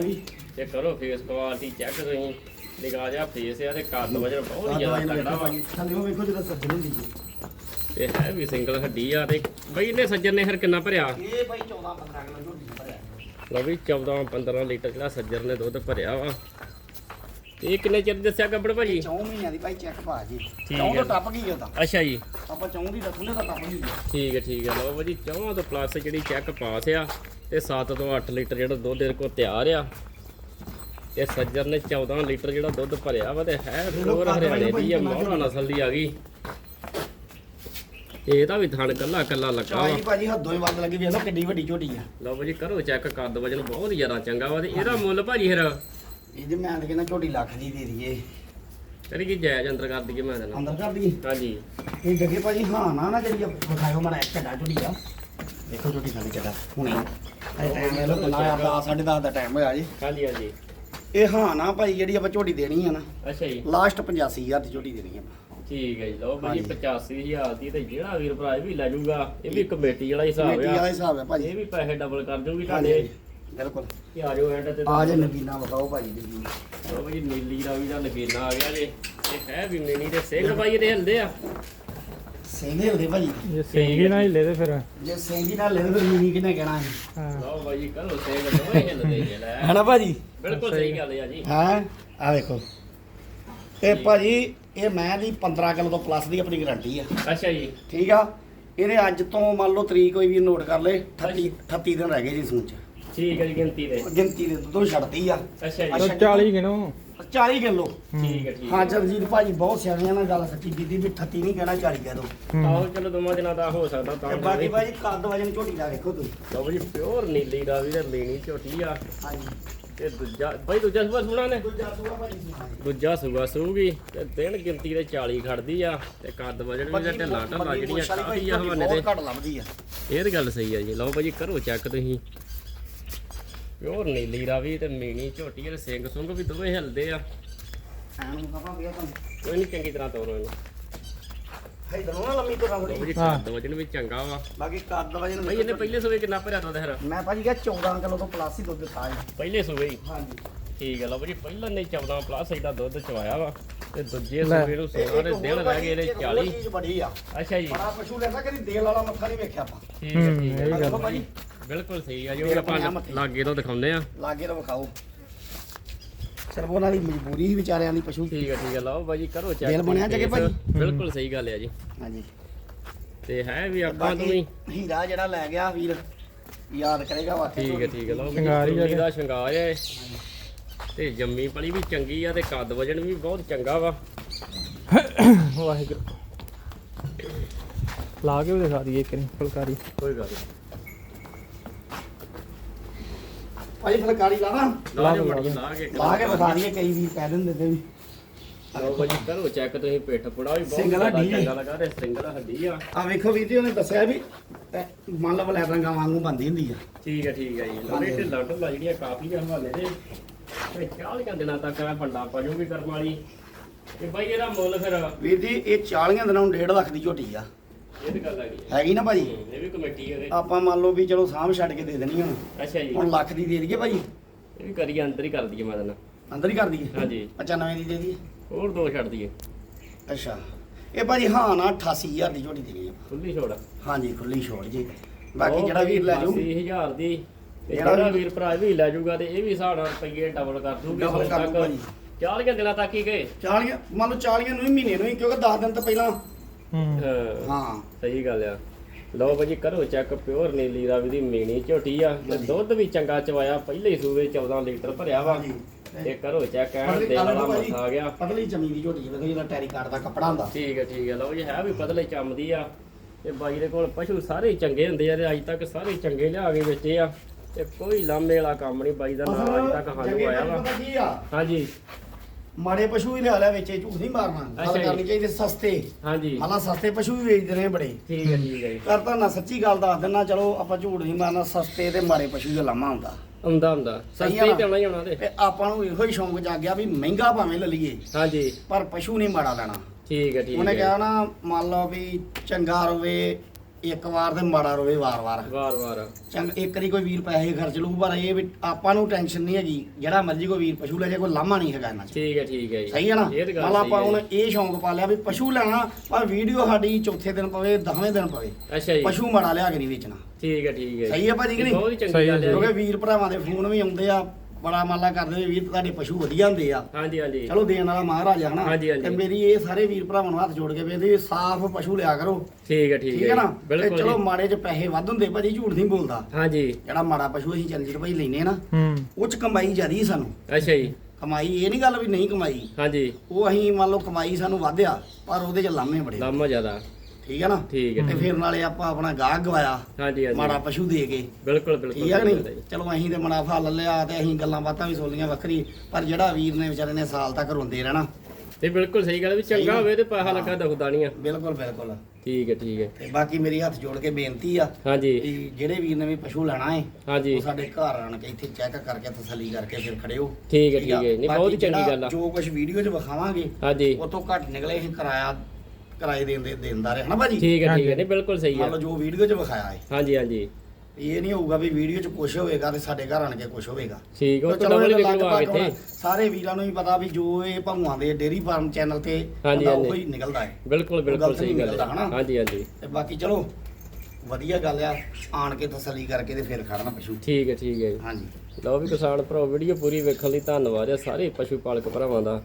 A: ਤੇ ਕਰੋ ਫੇਸ ਕੁਆਲਿਟੀ ਚੈੱਕ ਤੁਸੀਂ। ਨਿਗਾਹ ਜਾ ਫੇਸ ਆ ਤੇ ਕੱਦ ਵਜਨ ਬਹੁਤ ਜ਼ਿਆਦਾ
B: ਵੇਖੋ
A: ਵਾ।
B: ਥੱਲੇ ਵੇਖੋ ਜਿਹਦਾ ਸੱਜਣ ਹੁੰਦੀ ਜੀ
A: ਤੇ ਹੈ ਵੀ ਸਿੰਗਲ ਹੱਡੀ ਆ ਤੇ ਬਈ ਇਹਨੇ ਸੱਜਣ ਨੇ ਫਿਰ ਕਿੰਨਾ ਭਰਿਆ?
B: ਇਹ ਭਾਈ 14-15 ਕਿਲੋ ਝੋਟੀ ਭਰਿਆ।
A: ਲਓ ਵੀ 14 15 ਲੀਟਰ ਜਿਹੜਾ ਸੱਜਰ ਨੇ ਦੁੱਧ ਭਰਿਆ ਵਾ। ਤੇ ਇਹ ਕਿੰਨੇ ਚਿਰ ਦੱਸਿਆ ਗੱਬੜ ਭਾਜੀ?
B: 4 ਮਹੀਨਿਆਂ ਦੀ ਭਾਈ ਚੈੱਕ ਪਾ ਜੀ।
A: ਠੀਕ
B: ਚੌਂ
A: ਹੈ।
B: ਤੋਂ ਟੱਪ ਗਈ ਉਹ ਤਾਂ।
A: ਅੱਛਾ ਜੀ।
B: ਆਪਾਂ ਚੌਂ ਦੀ ਦੱਸੂਨੇ ਤਾਂ ਟੱਪ ਗਈ
A: ਠੀਕ ਹੈ ਠੀਕ ਹੈ ਲਓ ਭਾਜੀ ਚੌਹਾਂ ਤੋਂ ਪਲੱਸ ਜਿਹੜੀ ਚੈੱਕ ਪਾਸ ਆ ਤੇ 7 ਤੋਂ 8 ਲੀਟਰ ਜਿਹੜਾ ਦੁੱਧ ਇਹਦੇ ਕੋਲ ਤਿਆਰ ਆ। ਤੇ ਸੱਜਰ ਨੇ 14 ਲੀਟਰ ਜਿਹੜਾ ਦੁੱਧ ਭਰਿਆ ਵਾ ਤੇ ਹੈ
B: ਕੱਦ
A: ਹਰਿਆਣੇ ਦੀ ਆ ਮੋਹਰਾ ਨਸਲ ਦੀ ਆ ਗਈ। ਤੇ ਇਹਦਾ ਵੀ ਥਣ ਕੱਲਾ ਕੱਲਾ ਲੱਗਾ ਵਾ।
B: ਚਾਹੀ ਭਾਜੀ ਹੱਦੋਂ ਹੀ ਵੱਧ ਲੱਗੀ ਵੇਖ ਲਓ ਕਿੱਡੀ ਵੱਡੀ ਝੋਟੀ ਆ।
A: ਲਓ ਭਾਜੀ ਕਰੋ ਚੈੱਕ ਕੱਦ ਵਜਨ ਬਹੁਤ ਜ਼ਿਆਦਾ ਚੰਗਾ ਵਾ ਤੇ ਇਹਦਾ ਮੁੱਲ ਭਾਜੀ ਫਿਰ?
B: ਇਹਦੇ ਮੈਂ ਤਾਂ ਕਹਿੰਦਾ ਝੋਟੀ ਲੱਖ ਦੀ ਦੇ ਦਈਏ।
A: ਤੇਰੀ ਕੀ ਜਾਇਜ਼ ਅੰਦਰ ਕਰ ਦਈਏ ਮੈਂ ਦੇਣਾ
B: ਅੰਦਰ ਕਰ ਦਈਏ?
A: ਹਾਂਜੀ।
B: ਇਹ ਜੱਗੇ ਭਾਜੀ ਹਾਂ ਨਾ ਨਾ ਜਿਹੜੀ ਵਿਖਾਇਓ ਮੜਾ ਚੱਡਾ ਝੋਟੀ ਆ। ਦੇਖੋ ਝੋਟੀ ਖਾਲੀ ਚੱਡਾ ਹੁਣੇ। ਇਹ ਟਾਈਮ ਵੇਖ ਲਓ ਕਿੰਨਾ ਆ 10 10:30 ਦਾ ਟਾਈਮ ਹੋਇਆ ਜੀ।
A: ਹਾਂਜੀ ਹਾਂਜੀ।
B: ਇਹ ਹਾਂ ਨਾ ਭਾਈ ਜਿਹੜੀ ਆਪਾਂ ਝੋਟੀ ਦੇਣੀ ਆ ਨਾ
A: ਅੱਛਾ ਜੀ।
B: ਲਾਸਟ 85000 ਦੀ ਝੋਟੀ ਦੇਣੀ ਆ
A: ਠੀਕ ਹੈ ਜੀ ਲਓ ਭਾਜੀ
B: ਹਾਂਜੀ।
A: 85000 ਦੀ ਤੇ ਜਿਹੜਾ ਵੀਰ ਭਰਾ ਇਹ ਵੀ ਲੈ ਜਾਊਗਾ ਇਹ ਵੀ ਕਮੇਟੀ ਵਾਲਾ ਹੀ ਹਿਸਾਬ
B: ਕਮੇਟੀ ਵਾਲਾ
A: ਆ
B: ਹਿਸਾਬ ਹੈ
A: ਇਹ
B: ਭਾਜੀ
A: ਵੀ ਪੈਸੇ ਡਬਲ ਕਰ ਜੂਗੀ ਤੁਹਾਡੇ।
B: ਬਿਲਕੁਲ।
A: ਕਿ ਆ ਜਾਓ ਐਂਡ ਤੇ
B: ਆ ਜੇ ਨਗੀਨਾ ਵਿਖਾਓ ਭਾਜੀ ਜੀ
A: ਲਓ ਭਾਜੀ ਨੀਲੀ ਰਾਵੀ ਦਾ ਨਗੀਨਾ ਆ ਗਿਆ ਜੇ। ਇਹ ਹੈ ਵੀ ਮਿਨੀ ਦੇ ਸਿੰਘ ਭਾਈ ਇਹਦੇ ਹਿਲਦੇ ਆ।
B: ਸਿੰਘ ਹਿਲਦੇ ਭਾਜੀ।
C: ਜੇ ਸਿੰਗੀ ਨਾ ਹਿੱਲੇ ਤੇ ਫਿਰ।
B: ਜੇ ਸਿੰਘ ਹੀ ਨਾਲ ਲੈ ਫਿਰ ਮਿਨੀ ਕਿਨੇ ਕਹਿਣਾ ਹੈ
C: ਹਾਂ।
A: ਲਓ ਭਾਜੀ ਕਰੋ ਸਿੰਘ ਦੋਵੇਂ ਹਿਲਦੇ ਜੇ ਲੈ।
B: ਹੈਨਾ ਭਾਜੀ?
A: ਬਿਲਕੁਲ ਸਹੀ ਗੱਲ ਹੈ ਜੀ।
B: ਹਾਂ? ਆ ਵੇਖੋ। ਇਹ ਭਾਜੀ ਇਹ ਮੈਂ ਦੀ 15 ਕਿਲੋ ਤੋਂ ਪਲੱਸ ਦੀ ਆਪਣੀ ਗਾਰੰਟੀ ਆ।
A: ਅੱਛਾ ਜੀ।
B: ਠੀਕ ਆ? ਇਹਦੇ ਅੱਜ ਤੋਂ ਮੰਨ ਲਓ ਤਰੀਕ ਕੋਈ ਵੀ ਨੋਟ ਕਰ ਲੇ 38 38 ਦਿਨ ਰਹਿ ਗਏ ਜੀ ਸੂਚ
A: ਠੀਕ ਹੈ ਜੀ ਗਿਣਤੀ ਦੇ।
B: ਗਿਣਤੀ ਦੇ ਦੁੱਧੋਂ ਛੱਡਤੀ ਆ।
A: ਅੱਛਾ ਜੀ।
B: ਅੱਛਾ।
C: ਤੋ 40 ਗਿਣੋ।
B: 40 ਕਿਲੋ।
A: ਠੀਕ ਹੈ ਠੀਕ
B: ਹਾਂ ਜਗਜੀਤ ਭਾਜੀ ਬਹੁਤ ਸਿਆਣਿਆਂ ਨਾਲ ਗੱਲ ਸੱਚੀ ਕੀਤੀ ਵੀ 38 ਨਹੀਂ ਕਹਿਣਾ 40 ਕਹਿ ਦੋ।
A: ਆਹੋ ਚਲੋ ਦੋਵਾਂ ਦਿਨਾਂ ਦਾ ਹੋ ਸਕਦਾ ਤਾਂ
B: ਤੇ ਬਾਕੀ ਭਾਜੀ ਕੱਦ ਵਜਨ ਝੋਟੀ ਦਾ ਵੇਖੋ ਤੁਸੀਂ।
A: ਲਓ ਜੀ ਪਿਓਰ ਨੀਲੀ ਰਾਵੀ ਤੇ ਮੀਣੀ ਝੋਟੀ ਆ।
B: ਹਾਂਜੀ।
A: ਤੇ ਦੂਜਾ ਭਾਈ ਦੂਜਾ ਸੁਭਾ ਸੁਣਾ ਨੇ?
B: ਦੂਜਾ ਸੂਆ ਭਾਜੀ ਸੁਣਾ
A: ਦੂਜਾ ਸੂਆ ਸੂਗੀ ਤੇ ਦਿਨ ਗਿਣਤੀ ਦੇ 40 ਖੜਦੀ ਆ ਤੇ ਕੱਦ ਵਜਣ ਵੀ ਤੇ ਢਿੱਲਾ ਢੱਲਾ ਜਿਹੜੀਆਂ ਕਾਫੀ ਆ ਹਵਾਨੇ ਦੇ
B: ਬਹੁਤ ਘੱਟ ਲੱਭਦੀ ਆ।
A: ਇਹ ਤਾਂ ਗੱਲ ਸਹੀ ਆ ਜੀ ਲਓ ਭਾਜੀ ਕਰੋ ਚੈੱਕ ਤੁਸੀਂ। ਪਿਓਰ ਨੀਲੀ ਰਾਵੀ ਤੇ ਮੀਣੀ ਝੋਟੀ ਤੇ ਸਿੰਘ ਸੁੰਗ ਵੀ ਦੋਵੇਂ ਹਿਲਦੇ ਆ।
B: ਨੂੰ
A: ਕੋਈ ਨਹੀਂ ਚੰਗੀ ਤਰ੍ਹਾਂ ਤੋਰੋ ਇਹਨੂੰ।
B: ਹੈ ਦਰੋਂ ਨਾ ਲੰਮੀ ਤੋਂ
A: ਲਓ
B: ਰੰਗੜੀ
A: ਭਾਜੀ
C: ਹਾਂ।
A: ਕੱਦ ਵਜਣ ਵੀ ਚੰਗਾ ਵਾ।
B: ਬਾਕੀ ਕੱਦ ਵਜਨ
A: ਭਾਈ ਇਹਨੇ ਪਹਿਲੇ ਸੂਏ ਕਿੰਨਾ ਭਰਿਆ ਤਾ ਫਿਰ?
B: ਮੈਂ ਭਾਜੀ ਕਿਹਾ 14 ਕਿਲੋ ਤੋਂ ਪਲੱਸ ਹੀ ਦੁੱਧ ਦਿੱਤਾ ਹੈ
A: ਪਹਿਲੇ ਸੂਏ ਹੀ?
B: ਹਾਂਜੀ।
A: ਠੀਕ ਹੈ ਲਓ ਭਾਜੀ ਪਹਿਲਾਂ ਨੇ 14 ਪਲੱਸ ਇਹਦਾ ਦੁੱਧ ਚਵਾਇਆ ਵਾ। ਤੇ ਦੂਜੇ। ਸੂਏ ਨੂੰ 16 ਦੇ ਦਿਨ ਰਹਿ ਗਏ ਇਹਦੇ 40
B: ਚੀਜ਼ ਬੜੀ ਆ।
A: ਅੱਛਾ ਜੀ।
B: ਬੜਾ ਪਸ਼ੂ ਲੈਂਦਾ ਕਦੀ ਦੇਲ ਵਾਲਾ ਮੱਥਾ ਨਹੀਂ ਵੇਖਿਆ ਆਪਾਂ।
A: ਠੀਕ ਹੈ ਠੀਕ ਹੈ।
C: ਇਹ ਗੱਲ
B: ਦੇਖੋ ਭਾਜੀ
A: ਬਿਲਕੁਲ ਸਹੀ ਆ ਜੀ ਉਹ ਆਪਾਂ। ਲਾਗੇ ਤੋਂ ਦਿਖਾਉਂਦੇ ਆ।
B: ਲਾਗੇ ਤੋਂ ਵਿਖਾਓ। ਸਿਰਫ ਉਹਨਾਂ ਦੀ ਮਜਬੂਰੀ ਹੀ ਵਿਚਾਰਿਆਂ ਦੀ ਪਸ਼ੂ।
A: ਠੀਕ ਹੈ ਠੀਕ ਹੈ ਲਓ ਭਾਜੀ ਕਰੋ ਚੈੱਕ
B: ਦਿਲ ਬਣਿਆ ਜੱਗੇ ਭਾਜੀ?
A: ਬਿਲਕੁਲ ਸਹੀ ਗੱਲ ਹੈ ਜੀ।
B: ਹਾਂਜੀ।
A: ਤੇ ਹੈ ਵੀ ਆਪਾਂ ਨੂੰ ਵੀ।
B: ਬਾਕੀ ਹੀਰਾ ਜਿਹੜਾ ਲੈ ਗਿਆ ਵੀਰ ਯਾਦ ਕਰੇਗਾ ਵਾਕਈ
A: ਠੀਕ ਹੈ ਠੀਕ ਹੈ ਲਓ
C: ਸ਼ਿੰਗਾਰ ਹੀ ਆ
A: ਦਾ ਸ਼ਿੰਗਾਰ ਹੈ ਤੇ ਜੰਮੀ ਪਲੀ ਵੀ ਚੰਗੀ ਆ ਤੇ ਕੱਦ ਵਜਣ ਵੀ ਬਹੁਤ ਚੰਗਾ ਵਾ।
C: ਵਾਹਿਗੁਰੂ। ਲਾ ਕੇ ਵੀ ਦਿਖਾ ਦਈਏ ਇੱਕ ਨੀ ਫੁਲਕਾਰੀ।
A: ਕੋਈ ਗੱਲ ਨਹੀਂ
B: ਭਾਜੀ ਫਲਕਾਰੀ ਲਾਣਾ
A: ਲਾ। ਜੋ ਮੜੀ ਲਾ ਕੇ।
B: ਲਾ ਕੇ ਵਿਖਾ ਦਈਏ ਕਈ ਵੀਰ ਕਹਿ ਦਿੰਦੇ ਤੇ ਵੀ।
A: ਲਓ ਭਾਜੀ ਕਰੋ ਚੈੱਕ ਤੁਸੀਂ ਪਿੱਠ ਪੁੜਾ ਵੀ ਬਹੁਤ
B: ਸਿੰਗਲ ਹੱਡੀ।
A: ਚੰਗਾ ਲੱਗਾ ਤੇ ਸਿੰਗਲ ਹੱਡੀ ਆ।
B: ਆ ਵੇਖੋ ਵੀਰ ਜੀ ਉਹਨੇ ਦੱਸਿਆ ਵੀ ਇਹ ਮੰਨ ਲਓ ਬਲੈਕ ਰੰਗਾਂ ਵਾਂਗੂ ਬੰਦੀ ਹੁੰਦੀ ਆ।
A: ਠੀਕ ਹੈ ਠੀਕ ਹੈ ਜੀ। ਇਹ ਢਿੱਲਾ ਢੁੱਲਾ ਜਿਹੜੀਆਂ ਕਾਫੀ ਆ ਹਵਾਲੇ ਦੇ ਤੇ 40 ਦਿਨਾਂ ਤੱਕ ਆ ਫੰਡਾ ਪਾਜੂਗੀ ਕਰਮ ਵਾਲੀ। ਤੇ ਬਾਈ ਇਹਦਾ ਮੁੱਲ ਫਿਰ
B: ਵੀਰ ਜੀ ਇਹ 40 ਦਿਨਾਂ ਨੂੰ 1.5 ਲੱਖ ਦੀ ਝੋਟੀ ਆ।
A: ਇਹ ਤਾਂ ਗੱਲ ਹੈਗੀ
B: ਨਾ ਭਾਜੀ?
A: ਹੂੰ, ਇਹ ਵੀ ਕਮੇਟੀ ਹੈ
B: ਆਪਾਂ ਮੰਨ ਲਓ ਵੀ ਚਲੋ ਸਾਂਭ ਛੱਡ ਕੇ ਦੇ ਦੇਣੀ ਹੁਣ
A: ਅੱਛਾ ਜੀ।
B: ਹੁਣ ਲੱਖ ਦੀ ਦੇ ਦਈਏ ਭਾਜੀ?
A: ਇਹ ਵੀ ਕਰੀਏ ਅੰਦਰ ਹੀ ਕਰ ਦਈਏ ਮੈਂ ਤਾਂ
B: ਅੰਦਰ ਹੀ ਕਰ ਦਈਏ?
A: ਹਾਂਜੀ।
B: 95 ਦੀ ਦੇ ਦਈਏ?
A: ਹੋਰ ਦੋ ਛੱਡ ਦਈਏ।
B: ਅੱਛਾ। ਇਹ ਭਾਜੀ ਹਾਂ ਨਾ 88000 ਦੀ ਝੋਟੀ ਦੇਣੀ ਆ।
A: ਖੁੱਲੀ ਛੋੜ
B: ਹਾਂਜੀ ਖੁੱਲੀ ਛੋੜ ਜੀ। ਬਾਕੀ ਜਿਹੜਾ ਵੀਰ ਲੈ ਜਾਊ।
A: 80000 ਦੀ। ਤੇ
B: ਜਿਹੜਾ
A: ਵੀਰ ਭਰਾ ਵੀ ਲੈ ਜਾਊਗਾ ਤੇ ਇਹ ਵੀ ਨਾਲ ਰੁਪਈਏ ਡਬਲ ਕਰ ਦੂਗੀ
B: Double ਕਰ ਦਊ ਭਾਜੀ।
A: 40 ਦਿਨਾਂ ਤੱਕ ਹੀ ਗਏ।
B: 40 ਮੰਨ ਲਓ 40 ਨੂੰ ਹੀ ਮਹੀਨੇ ਨੂੰ ਹੀ ਕਿਉਂਕਿ 10 ਦਿਨ ਤੋਂ ਪਹਿਲਾਂ
C: ਹੂੰ।
A: ਸਹੀ ਗੱਲ ਆ। ਲਓ ਭਾਜੀ ਕਰੋ ਚੈੱਕ ਪਿਓਰ ਨੀਲੀ ਰਾਵੀ ਦੀ ਮੀਣੀ ਝੋਟੀ ਆ। ਤੇ ਦੁੱਧ ਵੀ ਚੰਗਾ ਚਵਾਇਆ ਪਹਿਲੇ ਹੀ ਸੂਵੇ 14 ਲੀਟਰ ਭਰਿਆ ਵਾ।
B: ਹਾਂਜੀ।
A: ਇਹ ਕਰੋ ਚੈੱਕ
B: ਪਤਲੀ
A: ਦੇ
B: ਗੱਲ
A: ਵਾਲਾ ਮਸਾ ਆ ਗਿਆ।
B: ਪਤਲੀ ਚਮੀ ਦੀ ਝੋਟੀ ਵੇਖੋ ਜਿਹਦਾ ਟੈਰੀ ਕਾਰਡ ਦਾ ਕੱਪੜਾ ਹੁੰਦਾ।
A: ਠੀਕ ਹੈ ਠੀਕ ਹੈ ਲਓ ਜੀ ਹੈ ਵੀ ਪਤਲੇ ਚਮਦੀ ਆ। ਤੇ ਬਾਈ ਦੇ ਕੋਲ ਪਸ਼ੂ ਸਾਰੇ ਹੀ ਚੰਗੇ ਹੁੰਦੇ ਆ ਤੇ ਅੱਜ ਤੱਕ ਸਾਰੇ ਹੀ ਚੰਗੇ ਲਿਆ ਕੇ ਵੇਚੇ ਆ। ਤੇ ਕੋਈ ਲਾਮੇ ਵਾਲਾ ਕੰਮ ਨਹੀਂ ਬਾਈ ਦਾ ਨਾਮ ਅੱਜ ਤੱਕ ਸਾਨੂੰ ਆਇਆ ਵਾ।
B: ਪਤਾ ਕੀ ਆ?
A: ਹਾਂਜੀ।
B: ਮਾੜੇ ਪਸ਼ੂ ਵੀ ਲਿਆ ਲਿਆ ਵੇਚੇ ਝੂਠ ਨਹੀਂ ਮਾਰਨਾ।
A: ਅੱਛਾ
B: ਗੱਲ
A: ਜੀ।
B: ਕਰਨੀ ਚਾਹੀਦੀ ਸਸਤੇ।
A: ਹਾਂਜੀ।
B: ਹਾਲਾ ਸਸਤੇ ਪਸ਼ੂ ਵੀ ਵੇਚਦੇ ਰਹੇ ਬੜੇ।
A: ਠੀਕ ਹੈ ਠੀਕ ਹੈ ਜੀ।
B: ਕਰ ਤਾਂ ਨਾ ਸੱਚੀ ਗੱਲ ਦੱਸ ਦਿੰਨਾ ਚਲੋ ਆਪਾਂ ਝੂਠ ਨਹੀਂ ਮਾਰਨਾ ਸਸਤੇ ਤੇ ਮਾੜੇ ਪਸ਼ੂ ਦਾ ਲਾਮਾ ਹੁੰਦਾ।
A: ਹੁੰਦਾ ਹੁੰਦਾ।
B: ਸਹੀ ਆ
A: ਸਸਤੇ
B: ਨਾ?
A: ਤੇ ਆਉਣਾ ਹੀ ਆਉਣਾ ਤੇ।
B: ਤੇ ਆਪਾਂ ਨੂੰ ਇਹੋ ਹੀ ਸ਼ੌਂਕ ਜਾਗਿਆ ਵੀ ਮਹਿੰਗਾ ਭਾਵੇਂ ਲੈ ਲਈਏ
A: ਹਾਂਜੀ।
B: ਪਰ ਪਸ਼ੂ ਨਹੀਂ ਮਾੜਾ ਲੈਣਾ।
A: ਠੀਕ ਹੈ ਠੀਕ
B: ਉਹਨੇ
A: ਹੈ।
B: ਕਿਹਾ ਨਾ ਮੰਨ ਲਓ ਵੀ ਚੰਗਾ ਰਵੇ ਇੱਕ ਵਾਰ ਤੇ ਮਾੜਾ ਰਵੇ ਵਾਰ-ਵਾਰ
A: ਵਾਰ। ਵਾਰ
B: ਚੰਗ ਇੱਕ ਵਾਰੀ ਕੋਈ ਵੀਰ ਪੈਸੇ ਖਰਚ ਲੂ ਪਰ ਇਹ ਵੀ ਆਪਾਂ ਨੂੰ ਟੈਨਸ਼ਨ ਨਹੀਂ ਹੈਗੀ ਜਿਹੜਾ ਮਰਜ਼ੀ ਕੋਈ ਵੀਰ ਪਸ਼ੂ ਲੈ ਜੇ ਕੋਈ ਲਾਮਾ ਨਹੀਂ ਹੈਗਾ ਇਹਨਾਂ 'ਚ।
A: ਠੀਕ ਹੈ ਠੀਕ ਹੈ ਜੀ।
B: ਸਹੀ ਹੈ ਨਾ?
A: ਇਹ ਤਾਂ ਗੱਲ
B: ਆਪਾਂ ਹੁਣ ਇਹ ਸ਼ੌਂਕ ਪਾ ਲਿਆ ਵੀ ਪਸ਼ੂ ਲੈਣਾ ਪਰ ਵੀਡੀਓ ਸਾਡੀ ਚੌਥੇ ਦਿਨ ਪਵੇ 10ਵੇਂ ਦਿਨ ਪਵੇ।
A: ਅੱਛਾ ਜੀ।
B: ਪਸ਼ੂ ਮਾੜਾ ਲਿਆ ਕੇ ਨਹੀਂ ਵੇਚਣਾ।
A: ਠੀਕ ਹੈ ਠੀਕ ਹੈ ਜੀ।
B: ਸਹੀ ਹੈ ਭਾਜੀ ਕਿ ਨਹੀਂ?
A: ਬਹੁਤ ਹੀ ਚੰਗੀ
C: ਸਹੀ ਹੈ
A: ਗੱਲ ਹੈ
B: ਕਿਉਂਕਿ। ਵੀਰ ਭਰਾਵਾਂ ਦੇ ਫੋਨ ਵੀ ਆਉਂਦੇ ਆ ਬੜਾ ਮਾਲਾ ਕਰਦੇ ਵੀ ਵੀਰ ਤੁਹਾਡੇ ਪਸ਼ੂ ਵਧੀਆ ਹੁੰਦੇ ਆ।
A: ਹਾਂਜੀ ਹਾਂਜੀ।
B: ਚਲੋ ਦੇਣ ਵਾਲਾ ਮਹਾਰਾਜ ਆ ਹਨਾ।
A: ਹਾਂਜੀ, ਹਾਂਜੀ।
B: ਤੇ ਮੇਰੀ ਇਹ ਸਾਰੇ ਵੀਰ ਭਰਾਵਾਂ ਨੂੰ ਹੱਥ ਜੋੜ ਕੇ ਬੇਨਤੀ ਸਾਫ਼ ਪਸ਼ੂ ਲਿਆ ਕਰੋ।
A: ਠੀਕ ਹੈ ਠੀਕ
B: ਠੀਕ
A: ਹੈ
B: ਨਾ। ਤੇ
A: ਬਿਲਕੁਲ
B: ਚਲੋ
A: ਜੀ।
B: ਮਾੜੇ ਚ ਪੈਸੇ ਵੱਧ ਹੁੰਦੇ ਭਾਜੀ ਝੂਠ ਨਹੀਂ ਬੋਲਦਾ।
A: ਹਾਂਜੀ।
B: ਜਿਹੜਾ ਮਾੜਾ ਪਸ਼ੂ ਅਸੀਂ ਚੰਗੀ ਰੁਪਈ ਲੈਨੇ ਨਾ
C: ਹੂੰ।
B: ਉਹ ਚ ਕਮਾਈ ਜ਼ਿਆਦੀ ਸਾਨੂੰ।
A: ਅੱਛਾ ਜੀ।
B: ਕਮਾਈ ਇਹ ਨਹੀਂ ਗੱਲ ਵੀ ਨਹੀਂ ਕਮਾਈ।
A: ਹਾਂਜੀ।
B: ਉਹ ਅਸੀਂ ਮੰਨ ਲਓ ਕਮਾਈ ਸਾਨੂੰ ਵਧਿਆ ਪਰ ਉਹਦੇ ਚ ਲਾਮੇ ਬੜੇ।
A: ਲਾਮਾ ਜ਼ਿਆਦਾ।
B: ਠੀਕ ਹੈ ਨਾ?
A: ਠੀਕ ਹੈ
B: ਤੇ ਫਿਰ ਨਾਲੇ ਆਪਾਂ ਆਪਣਾ ਗਾਹਕ ਗਵਾਇਆ
A: ਹਾਂਜੀ ਹਾਂਜੀ।
B: ਮਾੜਾ ਪਸ਼ੂ ਦੇ ਕੇ।
A: ਬਿਲਕੁਲ ਬਿਲਕੁਲ
B: ਠੀਕ ਹੈ ਨਹੀਂ। ਚਲੋ ਅਸੀਂ ਤੇ ਮੁਨਾਫਾ ਲੈ ਲਿਆ ਤੇ ਅਸੀਂ ਗੱਲਾਂ ਬਾਤਾਂ ਵੀ ਸੁਣ ਲਈਆਂ ਵੱਖਰੀ ਪਰ ਜਿਹੜਾ ਵੀਰ ਨੇ ਵਿਚਾਰੇ ਨੇ ਸਾਲ ਤੱਕ ਰੋਂਦੇ ਰਹਿਣਾ।
A: ਤੇ ਬਿਲਕੁਲ ਸਹੀ ਗੱਲ ਵੀ ਚੰਗਾ? ਹੋਵੇ ਤੇ ਪੈਸਾ ਲੱਗਾ ਦੁਖਦਾ ਨਹੀਂ ਆ।
B: ਬਿਲਕੁਲ ਬਿਲਕੁਲ।
A: ਠੀਕ ਹੈ ਠੀਕ ਹੈ
B: ਤੇ ਬਾਕੀ ਮੇਰੀ ਹੱਥ ਜੋੜ ਕੇ ਬੇਨਤੀ ਆ
A: ਹਾਂਜੀ।
B: ਜਿਹੜੇ ਵੀਰ ਨੇ ਵੀ ਪਸ਼ੂ ਲੈਣਾ ਹੈ
A: ਹਾਂਜੀ।
B: ਉਹ ਸਾਡੇ ਘਰ ਆਣ ਕੇ ਇੱਥੇ ਚੈੱਕ ਕਰਕੇ ਤਸੱਲੀ ਕਰਕੇ ਫਿਰ ਖੜਿਓ।
A: ਠੀਕ ਹੈ ਠੀਕ? ਹੈ ਨਹੀਂ ਬਹੁਤ ਚੰਗੀ ਗੱਲ ਆ।
B: ਜੋ ਕੁਝ ਵੀਡੀਓ 'ਚ ਵਿਖਾਵਾਂਗੇ
A: ਹਾਂਜੀ।
B: ਉਹ ਤੋਂ ਘੱਟ ਨਿਕਲੇ ਅਸੀਂ ਕਿਰਾਇਆ ਕਿਰਾਏ ਦੇਣ ਦੇ ਦੇਣਦਾਰ ਹੈ ਹਨਾ ਭਾਜੀ?
A: ਠੀਕ ਹੈ ਠੀਕ। ਹੈ। ਨਹੀਂ ਬਿਲਕੁਲ ਸਹੀ
B: ਮੰਨ
A: ਆ
B: ਲਓ ਜੋ ਵੀਡੀਓ 'ਚ ਵਿਖਾਇਆ ਹੈ।
A: ਹਾਂਜੀ ਹਾਂਜੀ।
B: ਇਹ ਨਹੀਂ ਹੋਊਗਾ ਵੀ ਵੀਡੀਓ 'ਚ ਕੁਝ ਹੋਵੇਗਾ ਤੇ ਸਾਡੇ ਘਰ ਆਣ ਕੇ ਕੁਝ ਹੋਵੇਗਾ।
A: ਠੀਕ ਉਹ
B: ਤੇ
A: ਡਬਲ
B: ਇਹ
A: ਨਿਕਲਵਾ
B: ਲਗਭਗ ਹੁਣ ਸਾਰੇ ਵੀਰਾਂ ਨੂੰ ਵੀ ਪਤਾ ਵੀ ਜੋ ਇਹ ਭੰਗਵਾਂ ਦੇ ਡੇਰੀ ਫਾਰਮ ਚੈਨਲ ਤੇ
A: ਹਾਂਜੀ,
B: ਹੁੰਦਾ
A: ਹਾਂਜੀ।
B: ਉਹ ਹੀ ਨਿਕਲਦਾ ਹੈ।
A: ਬਿਲਕੁਲ ਬਿਲਕੁਲ ਸਹੀ ਗੱਲ ਹੈ।
B: ਹਨਾ?
A: ਹਾਂਜੀ ਹਾਂਜੀ।
B: ਤੇ ਬਾਕੀ ਚਲੋ ਵਧੀਆ ਗੱਲ ਆ ਆਣ ਕੇ ਤਸੱਲੀ ਕਰਕੇ ਤੇ ਫਿਰ ਖੜਨਾ ਪਸ਼ੂ।
A: ਠੀਕ ਹੈ ਠੀਕ ਹੈ।
B: ਹਾਂਜੀ।
A: ਲਓ ਵੀ ਕਿਸਾਨ ਭਰਾ ਵੀਡੀਓ ਪੂਰੀ ਵੇਖਣ ਲਈ ਧੰਨਵਾਦ ਹੈ ਸਾਰੇ ਪਸ਼ੂ ਪਾਲਕ ਭਰਾਵਾਂ ਦਾ।